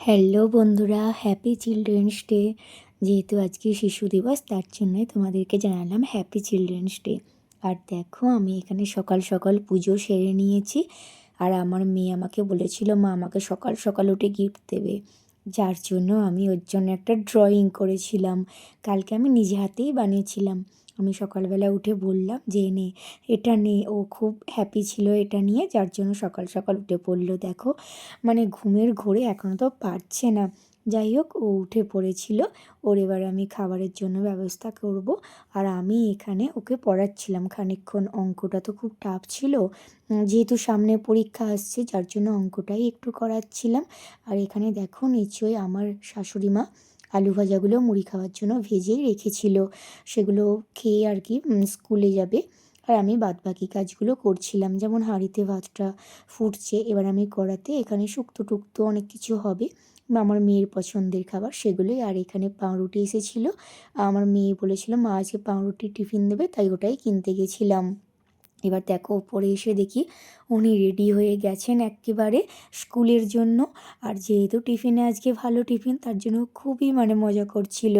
Hello বন্ধুরা happy children's day যেহেতু আজকে শিশু দিবস, তার জন্যই তোমাদেরকে জানালাম হ্যাপি চিলড্রেন্স ডে আর দেখো, আমি এখানে সকাল সকাল পুজো সেরে নিয়েছি। আর আমার মেয়ে আমাকে বলেছিল, মা, আমাকে সকাল সকাল উঠে গিফট দেবে। যার জন্য আমি ওর জন্য একটা ড্রয়িং করেছিলাম। কালকে আমি নিজে হাতেই বানিয়েছিলাম। আমি সকালবেলা উঠে বললাম যে, নে, এটা নে। ও খুব হ্যাপি ছিল এটা নিয়ে, যার জন্য সকাল সকাল উঠে পড়ল দেখো মানে ঘুমের ঘোরে এখনও তো পারছে না। যাই হোক, ও উঠে পড়েছিল। ওর এবার আমি খাবারের জন্য ব্যবস্থা করব। আর আমি এখানে ওকে পড়াচ্ছিলাম খানিকক্ষণ। অঙ্কটা তো খুব টাফ ছিল। যেহেতু সামনে পরীক্ষা আসছে, যার জন্য অঙ্কটাই একটু করাচ্ছিলাম। আর এখানে দেখো, নিশ্চয়ই আমার শাশুড়ি মা আলু ভাজাগুলো মুড়ি খাওয়ার জন্য ভেজেই রেখেছিল। সেগুলো খেয়ে আর কি স্কুলে যাবে। আর আমি বাদবাকি কাজগুলো করছিলাম, যেমন হাঁড়িতে ভাতটা ফুটছে, এবার আমি কড়াতে এখানে শুক্তো টুক্তো অনেক কিছু হবে। বা আমার মেয়ের পছন্দের খাবার সেগুলোই, আর এখানে পাউরুটি এসেছিল। আমার মেয়ে বলেছিল, মা আজকে পাউরুটি টিফিন দেবে, তাই ওটাই কিনতে গেছিলাম। এবার দেখো ওপরে এসে দেখি উনি রেডি হয়ে গেছেন একেবারে স্কুলের জন্য। আর যেহেতু টিফিনে আজকে ভালো টিফিন তার জন্য খুবই মানে মজা করছিল।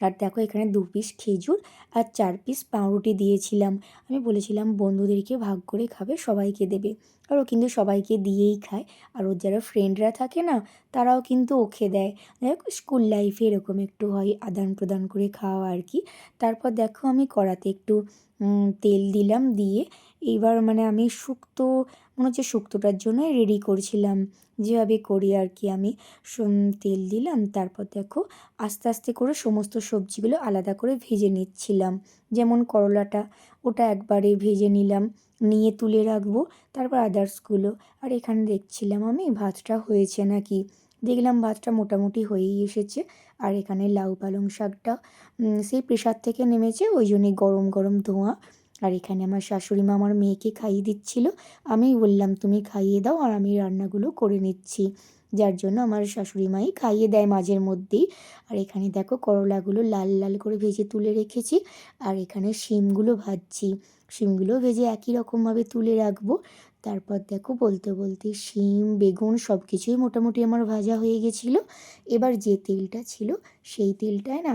আর দেখো এখানে দু পিস খেজুর আর চার পিস পাউরুটি দিয়েছিলাম। আমি বলেছিলাম, বন্ধুদেরকে ভাগ করে খাবে, সবাইকে দেবে। আর ও কিন্তু সবাইকে দিয়েই খায়। আর ওর যারা ফ্রেন্ডরা থাকে না, তারাও কিন্তু ওকে দেয়। দেখ স্কুল লাইফে এরকম একটু হয়, আদান প্রদান করে খাওয়া আর কি। তারপর দেখো আমি কড়াতে একটু তেল দিলাম দিয়ে, এইবার মানে আমি শুক্তো, মনে হচ্ছে শুক্তোটার জন্যই রেডি করছিলাম। যেভাবে করি আর কি আমি তেল দিলাম, তারপর দেখো আস্তে আস্তে করে সমস্ত সবজিগুলো আলাদা করে ভেজে নিচ্ছিলাম। যেমন করলাটা, ওটা একবারে ভেজে নিলাম, নিয়ে তুলে রাখব, তারপর আদার্সগুলো আর এখানে দেখছিলাম আমি ভাতটা হয়েছে নাকি? দেখলাম ভাতটা মোটামুটি হয়েই এসেছে। আর এখানে লাউ পালং শাকটা সেই প্রেশার থেকে নেমেছে, ওই জন্যই গরম গরম ধোঁয়া। আর এখানে আমার শাশুড়ি মা আমার মেয়েকে খাইয়ে দিচ্ছিল। আমি বললাম, তুমি খাইয়ে দাও আর আমি রান্নাগুলো করে নিচ্ছি। যার জন্য আমার শাশুড়ি মাই খাইয়ে দেয় মাঝের মধ্যেই। আর এখানে দেখো করলাগুলো লাল লাল করে ভেজে তুলে রেখেছি। আর এখানে শিমগুলো ভাজছি। শিমগুলো ভেজে একই রকমভাবে তুলে রাখব। তারপর দেখো বলতে বলতে শিম, বেগুন সব কিছুই মোটামুটি আমার ভাজা হয়ে গেছিল। এবার যে তেলটা ছিল সেই তেলটায় না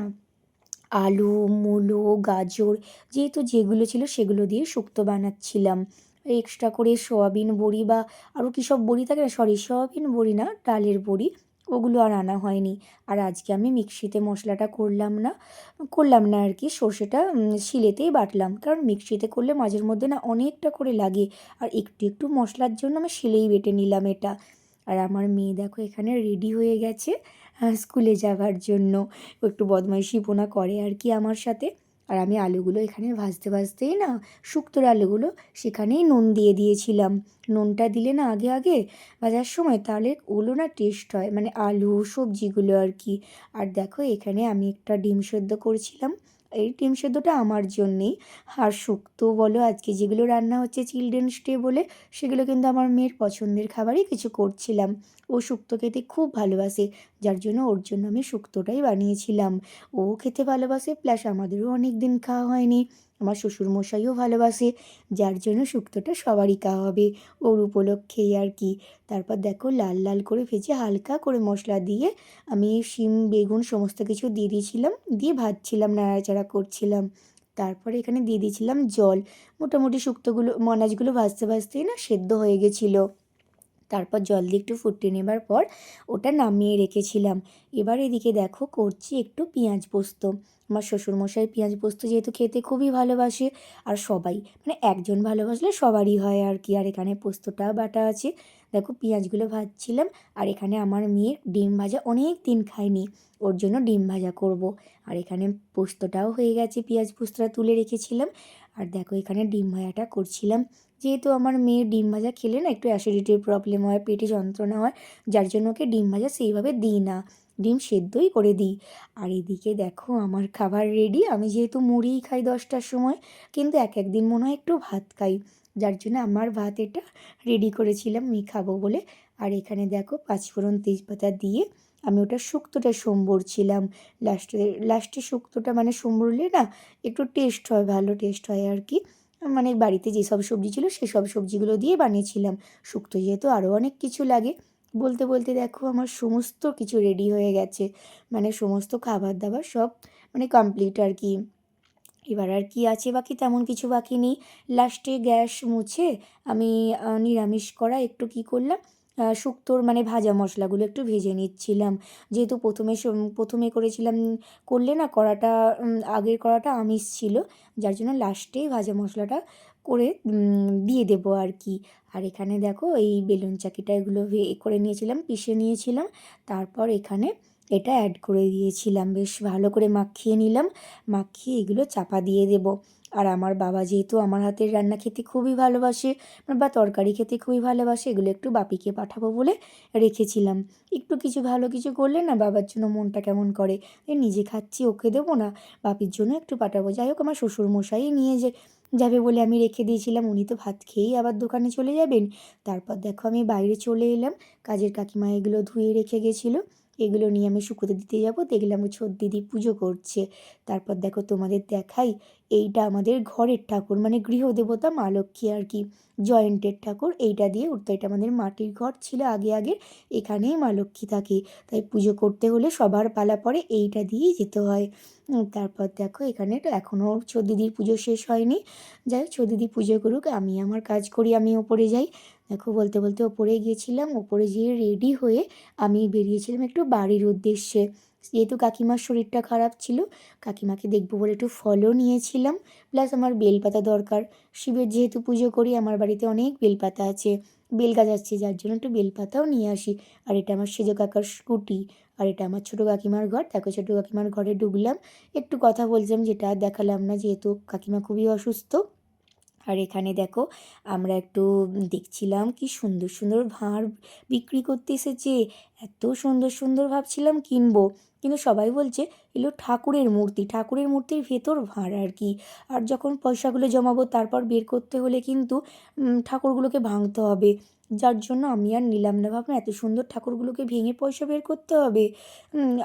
আলু, মূলো, গাজর, যেহেতু যেগুলো ছিল সেগুলো দিয়ে শুক্তো বানাচ্ছিলাম। এক্সট্রা করে সয়াবিন বড়ি বা আরও কী সব বড়ি থাকে না সরি সয়াবিন বড়ি না, ডালের বড়ি, ওগুলো আর আনা হয়নি। আর আজকে আমি মিক্সিতে মশলাটা করলাম না করলাম না আর কি, সর্ষেটা শিলেতেই বাটলাম। কারণ মিক্সিতে করলে মাঝের মধ্যে না অনেকটা করে লাগে, আর একটু একটু মশলার জন্য আমি শিলেই বেটে নিলাম এটা। আর আমার মেয়ে দেখো এখানে রেডি হয়ে গেছে স্কুলে যাওয়ার জন্য। একটু বদমাইশিপোনা করে আর কি আমার সাথে। আর আমি আলুগুলো এখানে ভাজতে ভাজতেই না, শুক্তোর আলুগুলো সেখানেই নুন দিয়ে দিয়েছিলাম। নুনটা দিলে না আগে আগে ভাজার সময় তাহলে ওগুলো না টেস্ট হয় মানে আলু, সবজিগুলো আর কি। আর দেখো এখানে আমি একটা ডিম সেদ্ধ করছিলাম এই ডিম সেদ্ধটা আমার জন্যেই। আর শুক্তো বলো, আজকে যেগুলো রান্না হচ্ছে চিলড্রেন্স ডে বলে, সেগুলো কিন্তু আমার মেয়ের পছন্দের খাবারই কিছু করছিলাম। ও শুক্তো খেতে খুব ভালোবাসে। যার জন্য ওর জন্য আমি শুক্তোটাই বানিয়েছিলাম। ও খেতে ভালোবাসে, প্লাস আমাদেরও অনেক দিন খাওয়া হয়নি। আমার শ্বশুরমশাইও ভালোবাসে, যার জন্য শুক্তোটা সবারই খাওয়া হবে। ওর উপলক্ষেই আর কি। তারপর দেখো লাল লাল করে ভেজে হালকা করে মশলা দিয়ে আমি শিম, বেগুন সমস্ত কিছু দিয়ে দিয়েছিলাম, দিয়ে ভাজছিলাম, নাড়াচাড়া করছিলাম। তারপরে এখানে দিয়ে দিয়েছিলাম জল। মোটামুটি শুক্তোগুলো, মনাজগুলো ভাজতে ভাজতেই না সেদ্ধ হয়ে গেছিল। তারপর জল দিয়ে একটু ফুটিয়ে নেবার পর ওটা নামিয়ে রেখেছিলাম। এবার এদিকে দেখো করছি একটু পেঁয়াজ পোস্ত। আমার শ্বশুরমশাই পেঁয়াজ পোস্ত যেহেতু খেতে খুবই ভালোবাসে আর সবাই মানে একজন ভালোবাসলে সবারই হয় আর কি। আর এখানে পোস্তটা বাটা আছে। দেখো পেঁয়াজগুলো ভাজছিলাম আর এখানে আমার মেয়ের ডিম ভাজা অনেক দিন খায়নি। ওর জন্য ডিম ভাজা করব। আর এখানে পোস্তটাও হয়ে গেছে, পেঁয়াজ পোস্তটা তুলে রেখেছিলাম। আর দেখো এখানে ডিম ভাজাটা করছিলাম। যেহেতু আমার মেয়ে ডিম ভাজা খেলে না একটু অ্যাসিডিটির প্রবলেম হয়, পেটে যন্ত্রণা হয়, যার জন্য ওকে ডিম ভাজা সেইভাবে দিই না। ডিম সেদ্ধই করে দিই। আর এদিকে দেখো আমার খাবার রেডি আমি যেহেতু মুড়িই খাই দশটার সময়, কিন্তু এক একদিন মনে হয় একটু ভাত খাই। যার জন্য আমার ভাত এটা রেডি করেছিলাম, আমি খাব বলে। আর এখানে দেখো পাঁচফোড়ন তেজপাতা দিয়ে আমি ওটা শুক্তোটা সম্বরছিলাম লাস্টে লাস্টে শুক্তোটা মানে সম্বরলে না একটু টেস্ট হয়, ভালো টেস্ট হয় আর কি। মানে বাড়িতে যেসব সবজি ছিল সেসব সবজিগুলো দিয়ে বানিয়েছিলাম। শুক্তো যেহেতু আরও অনেক কিছু লাগে। বলতে বলতে দেখো আমার সমস্ত কিছু রেডি হয়ে গেছে। মানে সমস্ত খাবার দাবার সব মানে কমপ্লিট আর কি। এবার আর কি আছে বাকি? তেমন কিছু বাকি নেই। লাস্টে গ্যাস মুছে আমি নিরামিষ করা একটু কি করলাম? শুক্তোর মানে ভাজা মশলাগুলো একটু ভেজে নিচ্ছিলাম। যেহেতু প্রথমে প্রথমে করেছিলাম করলে না কড়াটা আগের কড়াটা আমিষ ছিল, যার জন্য লাস্টেই ভাজা মশলাটা করে দিয়ে দেবো আর কি। আর এখানে দেখো এই বেলুন চাকিটা এগুলো করে নিয়েছিলাম, পিষে নিয়েছিলাম। তারপর এখানে এটা অ্যাড করে দিয়েছিলাম। বেশ ভালো করে মাখিয়ে নিলাম। মাখিয়ে এগুলো চাপা দিয়ে দেব। আর আমার বাবা যেহেতু আমার হাতের রান্না খেতে খুবই ভালোবাসে, বা তরকারি খেতে খুবই ভালোবাসে, এগুলো একটু বাপিকে পাঠাবো বলে রেখেছিলাম। একটু কিছু ভালো কিছু করলে না বাবার জন্য মনটা কেমন করে? নিজে খাচ্ছি, ওকে দেবো না, বাপির জন্য একটু পাঠাবো। যাই হোক, আমার শ্বশুরমশাই নিয়ে যে যাবে বলে আমি রেখে দিয়েছিলাম, উনি তো ভাত খেয়েই আবার দোকানে চলে যাবেন। তারপর দেখো আমি বাইরে চলে এলাম, কাজের কাকিমা এগুলো ধুয়ে রেখে গেছিল, এগুলো নিয়ে আমি শুকোতে দিতে যাব, দেখলাম ছোট দিদি পুজো করছে। তারপর দেখো তোমাদের দেখাই এইটা আমাদের ঘরের ঠাকুর মানে গৃহদেবতা মা লক্ষ্মী আর কি, জয়েন্টের ঠাকুর, এইটা দিয়ে উঠতো, এটা আমাদের মাটির ঘর ছিল আগে আগে এখানেই মা লক্ষ্মী থাকে। তাই পুজো করতে হলে সবার পালা পরে এইটা দিয়েই যেতে হয়। তারপর দেখো এখানে এখনও দিদির পুজো শেষ হয়নি। যাই হোক দিদি পুজো করুক, আমি আমার কাজ করি, আমি ওপরে যাই। দেখো বলতে বলতে ওপরে গিয়েছিলাম, ওপরে যেয়ে রেডি হয়ে আমি বেরিয়েছিলাম একটু বাড়ির উদ্দেশ্যে। যেহেতু কাকিমার শরীরটা খারাপ ছিল, কাকিমাকে দেখব বলে একটু ফলও নিয়েছিলাম প্লাস আমার বেলপাতা দরকার। শিবের যেহেতু পুজো করি, আমার বাড়িতে অনেক বেলপাতা আছে, বেল গাছ আছে, যার জন্য একটু বেলপাতাও নিয়ে আসি। আর এটা আমার সেজো কাকার স্কুটি, আর এটা আমার ছোটো কাকিমার ঘর দেখো ছোটো কাকিমার ঘরে ঢুকলাম। একটু কথা বলছিলাম, যেটা দেখালাম না, যেহেতু কাকিমা খুবই অসুস্থ। আর এখানে দেখো, আমরা একটু দেখছিলাম কি সুন্দর সুন্দর ভাঁড় বিক্রি করতে এসেছে। এত সুন্দর সুন্দর ভাবছিলাম কিনবো। কিন্তু সবাই বলছে এগুলো ঠাকুরের মূর্তি, ঠাকুরের মূর্তির ভেতর ভাঁড় আর কি। আর যখন পয়সাগুলো জমাবো, তারপর বের করতে হলে কিন্তু ঠাকুরগুলোকে ভাঙতে হবে। যার জন্য আমি আর নিলাম না ভাবলাম এত সুন্দর ঠাকুরগুলোকে ভেঙে পয়সা বের করতে হবে।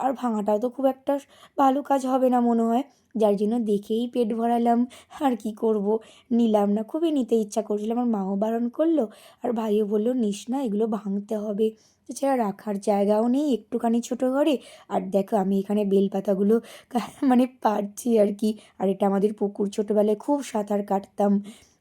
আর ভাঙাটাও তো খুব একটা ভালো কাজ হবে না মনে হয়। যার জন্য দেখেই পেট ভরালাম, আর কি করব? নিলাম না, খুবই নিতে ইচ্ছা করছিল। আমার মাও বারণ করল, আর ভাইও বলল, নিস না, এগুলো ভাঙতে হবে। এছাড়া রাখার জায়গাও নেই, একটুখানি ছোটো ঘরে। আর দেখো, আমি এখানে বেলপাতাগুলো মানে পারছি আর কি। আর এটা আমাদের পুকুর। ছোটোবেলায় খুব সাঁতার কাটতাম।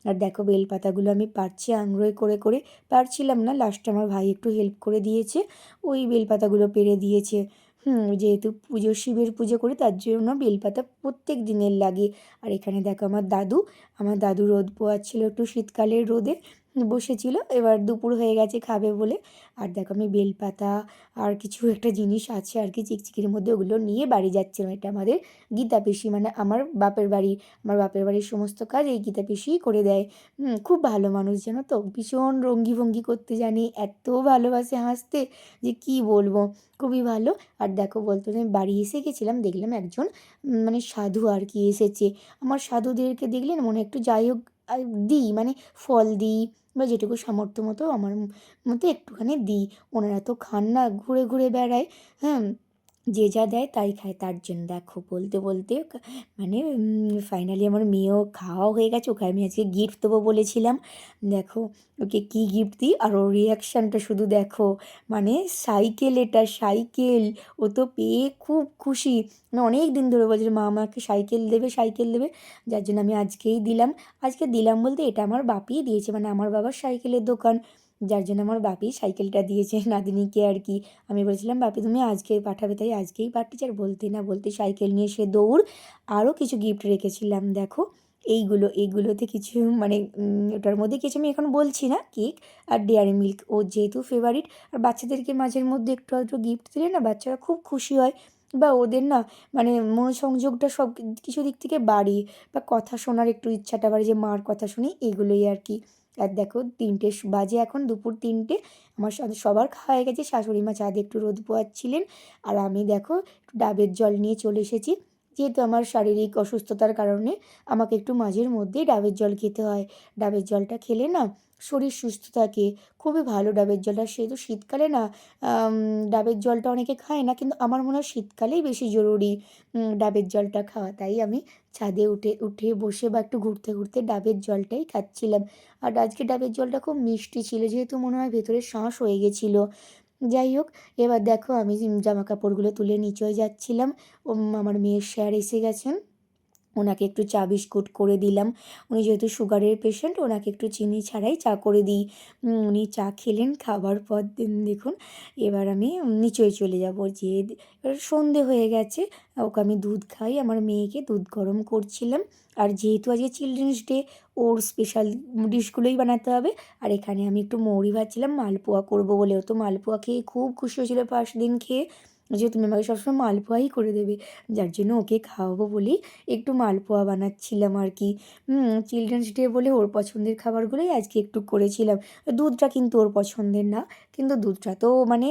আর দেখো, বেলপাতাগুলো আমি পারছি আংরোয় করে করে। পারছিলাম না লাস্টে আমার ভাই একটু হেল্প করে দিয়েছে। ওই বেলপাতাগুলো পেরে দিয়েছে। হুম, যেহেতু পুজো, শিবের পুজো করি, তার জন্য বেলপাতা প্রত্যেক দিনের লাগে। আর এখানে দেখো, আমার দাদু আমার দাদু রোদ পোয়াচ্ছিল একটু শীতকালের রোদে। বসেছিল, এবার দুপুর হয়ে গেছে, খাবে বলে। আর দেখো আমি বেলপাতা আর কিছু একটা জিনিস আছে আর কি, চিকচিকির মধ্যে ওগুলো নিয়ে বাড়ি যাচ্ছিলাম। এটা আমাদের গীতা মানে আমার বাপের বাড়ি, আমার বাপের বাড়ির সমস্ত কাজ এই গীতা করে দেয়। খুব ভালো মানুষ, জানো তো? ভীষণ রঙ্গি ভঙ্গি করতে জানি, এত ভালোবাসে হাসতে যে কি বলব? খুবই ভালো। আর দেখো বলতো আমি বাড়ি এসে গেছিলাম, দেখলাম একজন মানে সাধু আর কি এসেছে। আমার সাধুদেরকে দেখলেন মনে একটু যাই হোক দিই মানে ফল দিই বা যেটুকু সামর্থ্য মতো আমার মতে একটুখানি দিই। ওনারা তো খান না, ঘুরে ঘুরে বেড়ায় হ্যাঁ? যে যা দেয় তাই খায়, তার জন্য দেখো বলতে বলতে মানে ফাইনালি আমার মেয়েও খাওয়াও হয়ে গেছে, ওকে আমি আজকে গিফট দেবো বলেছিলাম। দেখো ওকে কী গিফট দিই? আর ওর রিয়াকশানটা শুধু দেখো মানে সাইকেল এটা সাইকেল ও তো পেয়ে খুব খুশি। মানে অনেক দিন ধরে বলছিল মা আমাকে সাইকেল দেবে সাইকেল দেবে। যার জন্য আমি আজকেই দিলাম। আজকে দিলাম বলতে এটা আমার বাপিই দিয়েছে মানে আমার বাবার সাইকেলের দোকান। যার জন্য আমার বাপি সাইকেলটা দিয়েছে নাতনিকে আর কি। আমি বলেছিলাম, বাপি, তুমি আজকেই পাঠাবে। তাই আজকেই পাঠিয়েছে আর বলতে না বলতে সাইকেল নিয়ে সে দৌড় আরও কিছু গিফট রেখেছিলাম, দেখো। এইগুলো, এইগুলোতে কিছু মানে ওটার মধ্যে কিছু আমি এখন বলছি না, কেক আর ডেয়ারি মিল্ক ও যেহেতু ফেভারিট আর বাচ্চাদেরকে মাঝের মধ্যে একটু আধটু গিফট দিলে না বাচ্চারা খুব খুশি হয়। বা ওদের না মানে মনোসংযোগটা সব কিছু দিক থেকে বাড়ি বা কথা শোনার একটু ইচ্ছাটা বাড়ে যে মার কথা শুনি, এগুলোই আর কি। আর দেখো তিনটে বাজে এখন দুপুর তিনটে। আমার সবার খাওয়া হয়ে গেছে। শাশুড়ি মা চাঁদে একটু রোদ পোয়াচ্ছিলেন। আর আমি দেখো ডাবের জল নিয়ে চলে এসেছি। যেহেতু আমার শারীরিক অসুস্থতার কারণে আমাকে একটু মাঝের মধ্যেই ডাবের জল খেতে হয়। ডাবের জলটা খেলে না শরীর সুস্থ থাকে, খুবই ভালো ডাবের জলটা। সেহেতু শীতকালে না ডাবের জলটা অনেকে খায় না কিন্তু আমার মনে হয় শীতকালেই বেশি জরুরি ডাবের জলটা খাওয়া। তাই আমি ছাদে উঠে উঠে বসে বা একটু ঘুরতে ঘুরতে ডাবের জলটাই খাচ্ছিলাম। আর আজকে ডাবের জলটা খুব মিষ্টি ছিল, যেহেতু মনে হয় ভেতরে শাঁস হয়ে গেছিল। যাই হোক, এবার দেখো আমি জামা কাপড়গুলো তুলে নিচেও যাচ্ছিলাম। আমার মেয়ের স্যার এসে গেছেন ওনাকে একটু চা বিস্কুট করে দিলাম। উনি যেহেতু সুগারের পেশেন্ট, ওনাকে একটু চিনি ছাড়াই চা করে দিই। উনি চা খেলেন খাবার পর দিন দেখুন, এবার আমি নিচে চলে যাব। যে এবার সন্ধে হয়ে গেছে, ওকে আমি দুধ খাই। আমার মেয়েকে দুধ গরম করছিলাম। আর যেহেতু আজকে চিলড্রেন্স ডে, ওর স্পেশাল ডিশগুলোই বানাতে হবে। আর এখানে আমি একটু মৌরি ভাজছিলাম, মালপোয়া করব বলে ও তো মালপোয়া খেয়ে খুব খুশি হয়েছিল ফার্স্ট দিন খেয়ে। যে তুমি আমাকে সবসময় মালপোয়াই করে দেবে, যার জন্য ওকে খাওয়াবো বলেই একটু মালপোয়া বানাচ্ছিলাম আর কি। চিলড্রেন্স ডে বলে ওর পছন্দের খাবারগুলোই আজকে একটু করেছিলাম। দুধটা কিন্তু ওর পছন্দের না, কিন্তু দুধটা তো মানে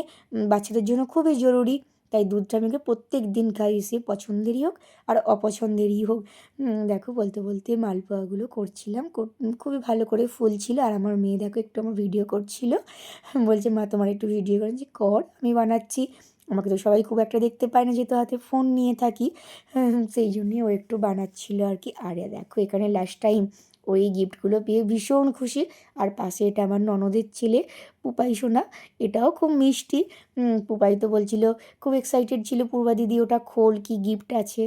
বাচ্চাদের জন্য খুবই জরুরি। তাই দুধটা আমি প্রত্যেক দিন খাই, সে পছন্দেরই হোক আর অপছন্দেরই হোক। দেখো বলতে বলতে মালপোয়াগুলো করছিলাম খুবই ভালো করে ফুলছিল। আর আমার মেয়ে দেখো একটু আমার ভিডিও করছিল। বলছে, মা, তোমার একটু ভিডিও করেছি কর, আমি বানাচ্ছি। আমাকে তো সবাই খুব একটা দেখতে পায় না, যেহেতু হাতে ফোন নিয়ে থাকি। সেই জন্যই ও একটু বানাচ্ছিল আর কি। আরে দেখো, এখানে লাস্ট টাইম ওই গিফটগুলো পেয়ে ভীষণ খুশি। আর পাশে এটা আমার ননদের ছেলে, পুপাই সোনা, এটাও খুব মিষ্টি। পুপাই তো বলছিল, খুব এক্সাইটেড ছিল, পূর্বা দিদি, ওটা খোল, কি গিফট আছে?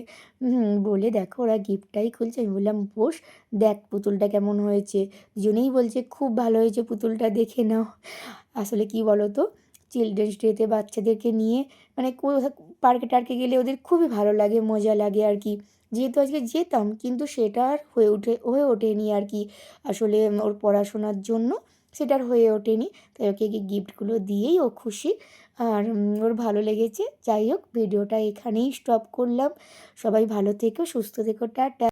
বলে দেখো, ওরা গিফটটাই খুলছে। আমি বললাম, বস, দেখ পুতুলটা কেমন হয়েছে। দুজনেই বলছে, খুব ভালো হয়েছে পুতুলটা, দেখে নাও। আসলে কি বলো তো চিলড্রেন্স ডেতে বাচ্চাদেরকে নিয়ে মানে পার্কে টার্কে গেলে ওদের খুবই ভালো লাগে, মজা লাগে আর কি। যেহেতু আজকে যেতাম, কিন্তু সেটা আর হয়ে ওঠে হয়ে ওঠেনি আর কি। আসলে ওর পড়াশোনার জন্য সেটা আর হয়ে ওঠেনি। তাই ওকে গিফটগুলো দিয়েই ও খুশি। আর ওর ভালো লেগেছে। যাই হোক ভিডিওটা এখানেই স্টপ করলাম। সবাই ভালো থেকো, সুস্থ থেকো, টাটা।